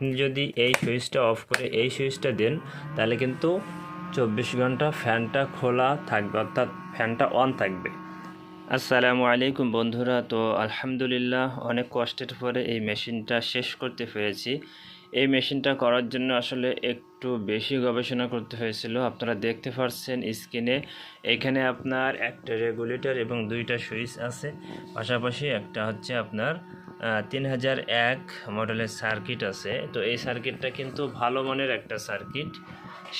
আপনি যদি এই সুইচটা অফ করে এই সুইচটা দেন, তাহলে কিন্তু চব্বিশ ঘণ্টা ফ্যানটা খোলা থাকবে, অর্থাৎ ফ্যানটা অন থাকবে। আসসালামু আলাইকুম বন্ধুরা, তো আলহামদুলিল্লাহ অনেক কষ্টের পরে এই মেশিনটা শেষ করতে পেরেছি। এই মেশিনটা করার জন্য আসলে একটু বেশি গবেষণা করতে হয়েছিল। আপনারা দেখতে পাচ্ছেন স্ক্রিনে, এখানে আপনার একটা রেগুলেটর এবং দুইটা সুইচ আছে। পাশাপাশি একটা হচ্ছে আপনার তিন হাজার এক মডেলের সার্কিট আছে। তো এই সার্কিটটা কিন্তু ভালো মানের একটা সার্কিট।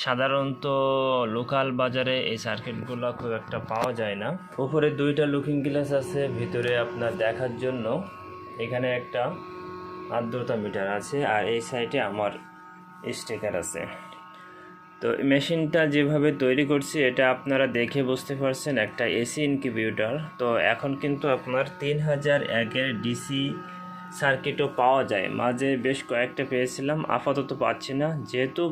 সাধারণত লোকাল বাজারে এই সার্কিটগুলো খুব একটা পাওয়া যায় না। উপরে দুইটা লুকিং গ্লাস আছে, ভিতরে আপনার দেখার জন্য। এখানে একটা আর্দ্রতা মিটার আছে, আর এই সাইডে আমার স্টিকার আছে। তো মেশিনটা যেভাবে তৈরি করছি, এটা আপনারা দেখে বুঝতে পারছেন একটা এসি ইনকিউবেটর। তো এখন কিন্তু আপনার তিন হাজার একের ডিসি সার্কিটও পাওয়া যায়। মাঝে বেশ কয়েকটা পেয়েছিলাম, আপাতত পাচ্ছি না। যেহেতু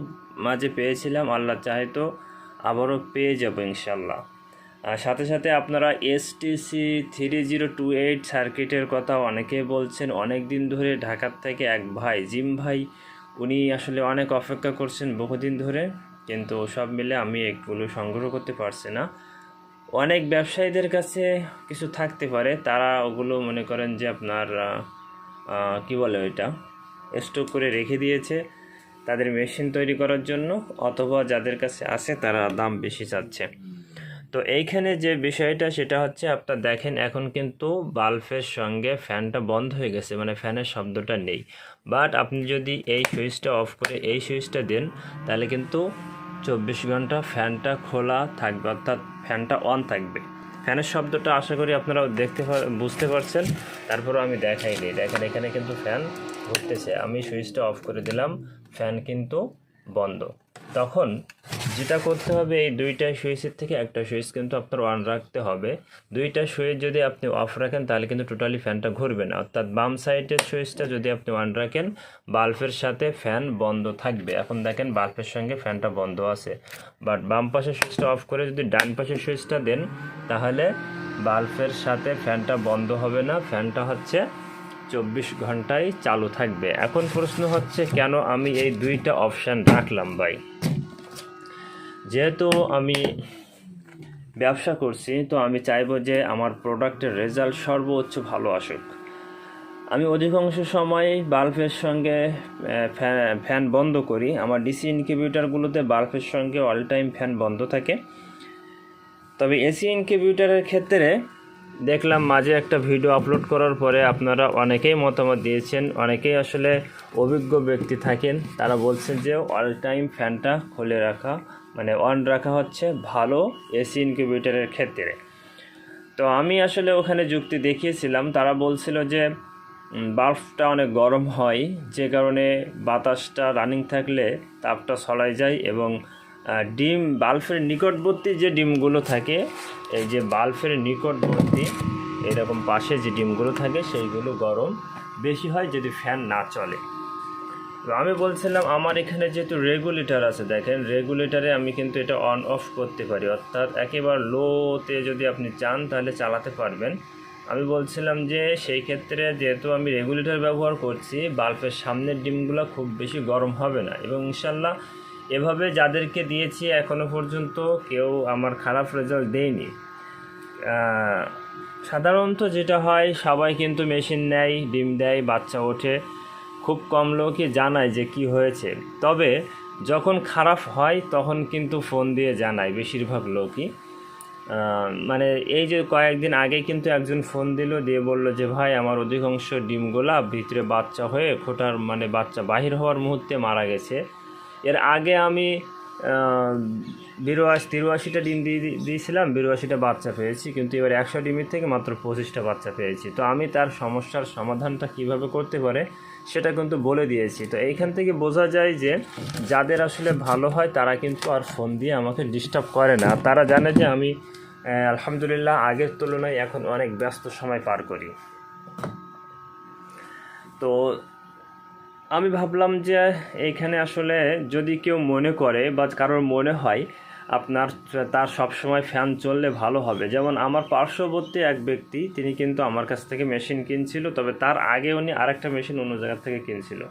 মাঝে পেয়েছিলাম, আল্লাহ চাহে তো আবারও পেয়ে যাব ইনশাল্লাহ আর সাথে সাথে আপনারা STC three zero two eight সার্কিটের কথা অনেকেই বলছেন। অনেক দিন ধরে ঢাকার থেকে এক ভাই, জিম ভাই, উনি আসলে অনেক অপেক্ষা করছেন বহুদিন ধরে। কিন্তু সব মিলে আমি এগুলো সংগ্রহ করতে পারছি না। অনেক ব্যবসায়ীদের কাছে কিছু থাকতে পারে, তারা ওগুলো মনে করেন যে আপনার কি বলে ওইটা স্টক করে রেখে দিয়েছে তাদের মেশিন তৈরি করার জন্য, অথবা যাদের কাছে আছে তারা দাম বেশি চাচ্ছে। তো এইখানে যে বিষয়টা, সেটা হচ্ছে আপনার দেখেন, এখন কিন্তু বাল্বের সঙ্গে ফ্যানটা বন্ধ হয়ে গেছে মানে ফ্যানের শব্দটা নেই। বাট আপনি যদি এই সুইচটা অফ করে এই সুইচটা দেন, তাহলে কিন্তু চব্বিশ ঘণ্টা ফ্যানটা খোলা থাকবে, অর্থাৎ ফ্যানটা অন থাকবে। ফ্যানের শব্দটা আশা করি আপনারা দেখতে বুঝতে পারছেন। তারপরেও আমি দেখাই দিই দেখেন, এখানে কিন্তু ফ্যান ঘুরতেছে। আমি সুইচটা অফ করে দিলাম। ফ্যান কিন্তু বন্ধ। তখন যেটা করতে হবে, এই দুইটা সুইচের থেকে একটা সুইচ কিন্তু আপনার অন রাখতে হবে। দুইটা সুইচ যদি আপনি অফ রাখেন, তাহলে কিন্তু টোটালি ফ্যানটা ঘুরবে না। অর্থাৎ বাম সাইডের সুইচটা যদি আপনি অন রাখেন, বাল্বের সাথে ফ্যান বন্ধ থাকবে। এখন দেখেন বাল্বের সঙ্গে ফ্যানটা বন্ধ আছে। বাট বাম পাশের সুইচটা অফ করে যদি ডান পাশের সুইচটা দেন, তাহলে বাল্বের সাথে ফ্যানটা বন্ধ হবে না। ফ্যানটা হচ্ছে চব্বিশ ঘন্টায় চালু থাকবে। এখন প্রশ্ন হচ্ছে, কেন আমি এই দুইটা অপশান রাখলাম ভাই? যেহেতু আমি ব্যবসা করছি, তো আমি চাইব যে আমার প্রোডাক্টের রেজাল্ট সর্বোচ্চ ভালো আসুক। আমি অধিকাংশ সময় বাল্বের সঙ্গে ফ্যান বন্ধ করি। আমার ডিসি ইনকিউবেটারগুলোতে বাল্বের সঙ্গে অল টাইম ফ্যান বন্ধ থাকে। তবে এসি ইনকিউবেটারের ক্ষেত্রে দেখলাম মাঝে একটা ভিডিও আপলোড করার পরে আপনারা অনেকেই মতামত দিয়েছেন, অনেকেই আসলে অভিজ্ঞ ব্যক্তি থাকেন, তারা বলছেন যে অল টাইম ফ্যানটা খুলে রাখা মানে অন রাখা হচ্ছে ভালো এসি ইনকিউবেটারের ক্ষেত্রে। তো আমি আসলে ওখানে যুক্তি দেখিয়েছিলাম, তারা বলছিল যে বাল্বটা অনেক গরম হয়, যে কারণে বাতাসটা রানিং থাকলে তাপটা ছড়াই যায় এবং ডিম বাল্বের নিকটবর্তী যে ডিমগুলো থাকে, এই যে বাল্বের নিকটবর্তী, এরকম পাশে যে ডিমগুলো থাকে, সেইগুলো গরম। বেশি হয় যদি ফ্যান না চলে। তো আমি বলছিলাম, আমার এখানে যেহেতু রেগুলেটর আছে, দেখেন, রেগুলেটরে আমি কিন্তু এটা অন অফ করতে পারি। অর্থাৎ একেবারে লোতে যদি আপনি চান, তাহলে চালাতে পারবেন। আমি বলছিলাম যে, সেই ক্ষেত্রে যেহেতু আমি রেগুলেটর ব্যবহার করছি, বাল্বের সামনের ডিমগুলো খুব বেশি গরম হবে না। এবং ইনশাল্লাহ এভাবে যাদেরকে দিয়েছি এখনও পর্যন্ত কেউ আমার খারাপ রেজাল্ট দেয়নি। সাধারণত যেটা হয়, সবাই কিন্তু মেশিন নেয়, ডিম দেয়, বাচ্চা ওঠে। খুব কম লোকই জানায় যে কি হয়েছে। তবে যখন খারাপ হয়, তখন কিন্তু ফোন দিয়ে জানায় বেশিরভাগ লোকই। মানে এই যে কয়েকদিন আগে কিন্তু একজন ফোন দিল, দিয়ে বলল যে, ভাই, আমার অধিকাংশ ডিমগুলা ভিতরে বাচ্চা হয়ে ফোটার মানে বাচ্চা বাহির হওয়ার মুহূর্তে মারা গেছে। এর আগে আমি বিরাশি, তিরাশিটা ডিম দিয়ে দিয়েছিলাম, বিরাশিটা বাচ্চা পেয়েছি, কিন্তু এবার একশো ডিমের থেকে মাত্র পঁচিশটা বাচ্চা পেয়েছি। তো আমি তার সমস্যার সমাধানটা কীভাবে করতে পারে সেটা কিন্তু বলে দিয়েছি। তো এইখান থেকে বোঝা যায় যে যাদের আসলে ভালো হয় তারা কিন্তু আর ফোন দিয়ে আমাকে ডিস্টার্ব করে না। তারা জানে যে আমি আলহামদুলিল্লাহ আগের তুলনায় এখন অনেক ব্যস্ত সময় পার করি। তো আমি ভাবলাম যে এইখানে আসলে যদি কেউ মনে করে বা কারোর মনে হয়, আপনার তার সব সময় ফ্যান চললে ভালো হবে। যেমন আমার পার্শ্ববর্তী এক ব্যক্তি, তিনি কিন্তু আমার কাছ থেকে মেশিন কিনছিল, তবে তার আগে উনি আরেকটা মেশিন অন্য জায়গা থেকে কিনছিল।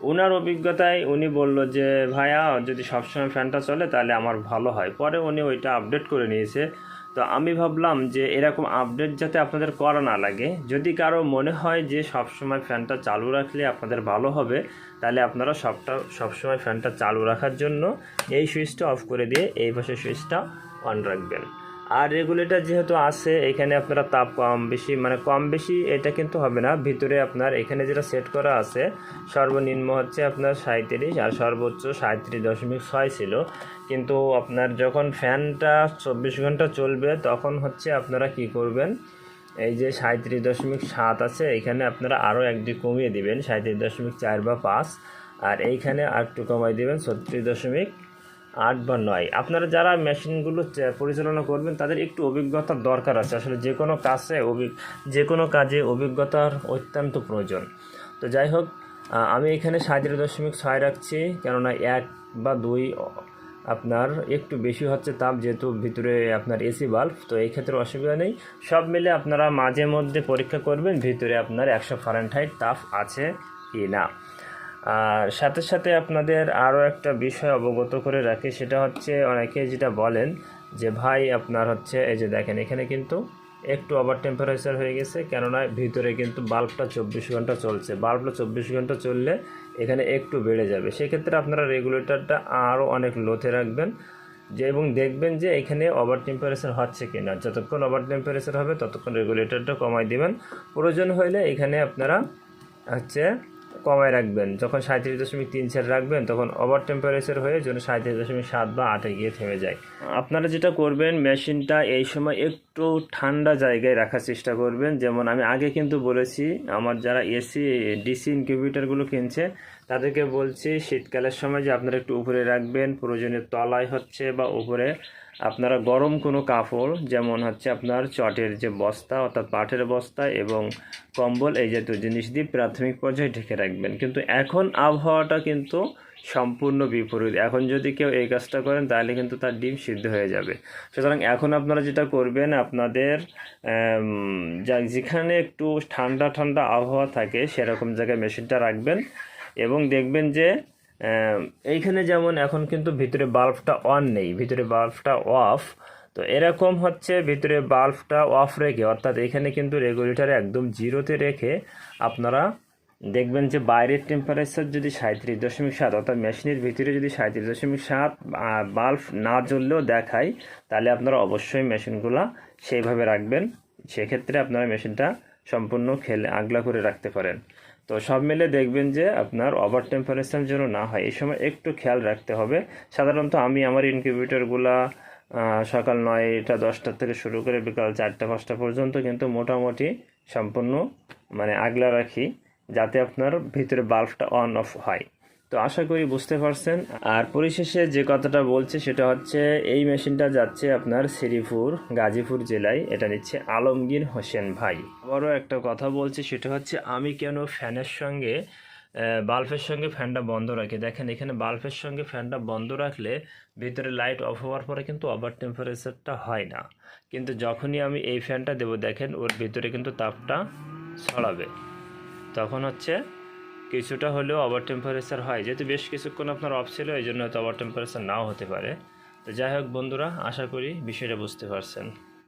ওনার অভিজ্ঞতায় উনি বলল যে, ভাইয়া, যদি সবসময় ফ্যানটা চলে তাহলে আমার ভালো হয়। পরে উনি ওইটা আপডেট করে নিয়েছে। তো আমি ভাবলাম যে এরকম আপডেট যাতে আপনাদের করা না লাগে। যদি কারও মনে হয় যে সবসময় ফ্যানটা চালু রাখলে আপনাদের ভালো হবে, তাহলে আপনারা সবটা, সবসময় ফ্যানটা চালু রাখার জন্য এই সুইচটা অফ করে দিয়ে এই পাশে সুইচটা অন রাখবেন। আর রেগুলেটর যেহেতু আছে, এখানে আপনারা তাপ কম বেশি মানে কম বেশি এটা কিন্তু হবে না। ভিতরে আপনার এখানে যেটা সেট করা আছে, সর্বনিম্ন হচ্ছে আপনার সাঁত্রিশ আর সর্বোচ্চ সাঁত্রিশ দশমিক ছয় ছিল। কিন্তু আপনার যখন ফ্যানটা চব্বিশ ঘণ্টা চলবে, তখন হচ্ছে আপনারা কি করবেন? এই যে সাঁত্রিশ দশমিক সাত আছে, এখানে আপনারা আরও একটি কমিয়ে দিবেন সাঁত্রিশ দশমিক চার বা পাঁচ। আর এইখানে আর একটু কমাই দেবেন, ছত্রিশ দশমিক আট বা নয়। আপনারা যারা মেশিনগুলো পরিচালনা করবেন, তাদের একটু অভিজ্ঞতার দরকার আছে। আসলে যে কোনো কাজে যে কোনো কাজে অভিজ্ঞতার অত্যন্ত প্রয়োজন। তো যাই হোক আমি এখানে সাঁত্রিশ দশমিক ছয় রাখছি, কেননা এক বা দুই আপনার একটু বেশি হচ্ছে তাপ, যেহেতু ভিতরে আপনার এসি বাল্ব, তো এই ক্ষেত্রে অসুবিধা নেই। সব মিলে আপনারা মাঝে মধ্যে পরীক্ষা করবেন, ভিতরে আপনার একশো ফারেনহাইট তাপ আছে কি না আর সাথে সাথে আপনাদের আরও একটা বিষয় অবগত করে রাখি, সেটা হচ্ছে অনেকে যেটা বলেন যে, ভাই, আপনার হচ্ছে এই যে দেখেন, এখানে কিন্তু একটু ওভার টেম্পারেচার হয়ে গেছে, কেননা ভিতরে কিন্তু বাল্বটা চব্বিশ ঘণ্টা চলছে। বাল্বটা চব্বিশ ঘণ্টা চললে এখানে একটু বেড়ে যাবে। সেক্ষেত্রে আপনারা রেগুলেটরটা আরও অনেক লোতে রাখবেন যে, এবং দেখবেন যে, এখানে ওভার টেম্পারেচার হচ্ছে কি না যতক্ষণ ওভার টেম্পারেচার হবে, ততক্ষণ রেগুলেটরটা কমাই দেবেন। প্রয়োজন হলে এখানে আপনারা হচ্ছে কমায় রাখবেন। যখন সাঁত্রিশ দশমিক তিন চার রাখবেন, তখন ওভার টেম্পারেচার হয়ে যেন সাঁত্রিশ দশমিক সাত বা আটে গিয়ে থেমে যায়। আপনারা যেটা করবেন, মেশিনটা এই সময় একটু ঠান্ডা জায়গায় রাখার চেষ্টা করবেন। যেমন আমি আগে কিন্তু বলেছি, আমার যারা এসি ডিসি ইনকিউবেটারগুলো কিনছে, তাদেরকে বলছি, শীতকালের সময় যে আপনারা একটু উপরে রাখবেন, প্রয়োজনীয় তলায় হচ্ছে বা উপরে আপনারা গরম কোনো কাপড়, যেমন হচ্ছে আপনার চটের যে বস্তা, অর্থাৎ পাটের বস্তা এবং কম্বল, এই জাতীয় জিনিস দিয়ে প্রাথমিক পর্যায়ে ঢেকে রাখবেন। কিন্তু এখন আবহাওয়াটা কিন্তু সম্পূর্ণ বিপরীত। এখন যদি কেউ এই কাজটা করেন, তাহলে কিন্তু তার ডিম সিদ্ধ হয়ে যাবে। সুতরাং এখন আপনারা যেটা করবেন, আপনাদের যা যেখানে একটু ঠান্ডা ঠান্ডা আবহাওয়া থাকে, সেরকম জায়গায় মেশিনটা রাখবেন এবং দেখবেন যে এইখানে যেমন এখন কিন্তু ভিতরে বাল্বটা অন নেই, ভিতরে বাল্বটা অফ তো এরকম হচ্ছে ভিতরে বাল্বটা অফ রেখে, অর্থাৎ এখানে কিন্তু রেগুলেটর একদম জিরোতে রেখে আপনারা দেখবেন যে বাইরের টেম্পারেচার যদি সাঁত্রিশ দশমিক সাত, অর্থাৎ মেশিনের ভিতরে যদি সাঁত্রিশ দশমিক সাত বাল্ব না জ্বললেও দেখায়, তাহলে আপনারা অবশ্যই মেশিনগুলো সেইভাবে রাখবেন। সেক্ষেত্রে আপনারা মেশিনটা সম্পূর্ণ খেলে, আগলা করে রাখতে পারেন। তো সব মিলে দেখবেন যে আপনার ওভার টেম্পারেচার যেন না হয়, এই সময় একটু খেয়াল রাখতে হবে। সাধারণত আমি আমার ইনকিউবেটরগুলা সকাল নয়টা দশটা থেকে শুরু করে বিকাল চারটা, পাঁচটা পর্যন্ত কিন্তু মোটামুটি সম্পূর্ণ মানে আগলা রাখি, যাতে আপনার ভিতরে বাল্বটা অন অফ হয়। তো আশা করি বুঝতে পারছেন। আর পরিশেষে যে কথাটা বলছে, সেটা হচ্ছে, এই মেশিনটা যাচ্ছে আপনার শ্রীপুর, গাজীপুর জেলায়। এটা নিচ্ছে আলমগীর হোসেন ভাই। আবারও একটা কথা বলছি, সেটা হচ্ছে, আমি কেন ফ্যানের সঙ্গে বাল্বের সঙ্গে ফ্যানটা বন্ধ রাখি? দেখেন, এখানে বাল্বের সঙ্গে ফ্যানটা বন্ধ রাখলে ভিতরে লাইট অফ হওয়ার পরে কিন্তু ওভার টেম্পারেচারটা হয় না। কিন্তু যখনই আমি এই ফ্যানটা দেবো, দেখেন, ওর ভিতরে কিন্তু তাপটা ছড়াবে। তখন হচ্ছে কিছুটা হলেও ওভার টেম্পারেচার হয়। যেহেতু বেশ কিছুক্ষণ আপনার অফ ছিল, এই জন্য হয়তো ওভার টেম্পারেচার নাও হতে পারে। তো যাই হোক বন্ধুরা, আশা করি বিষয়টা বুঝতে পারছেন।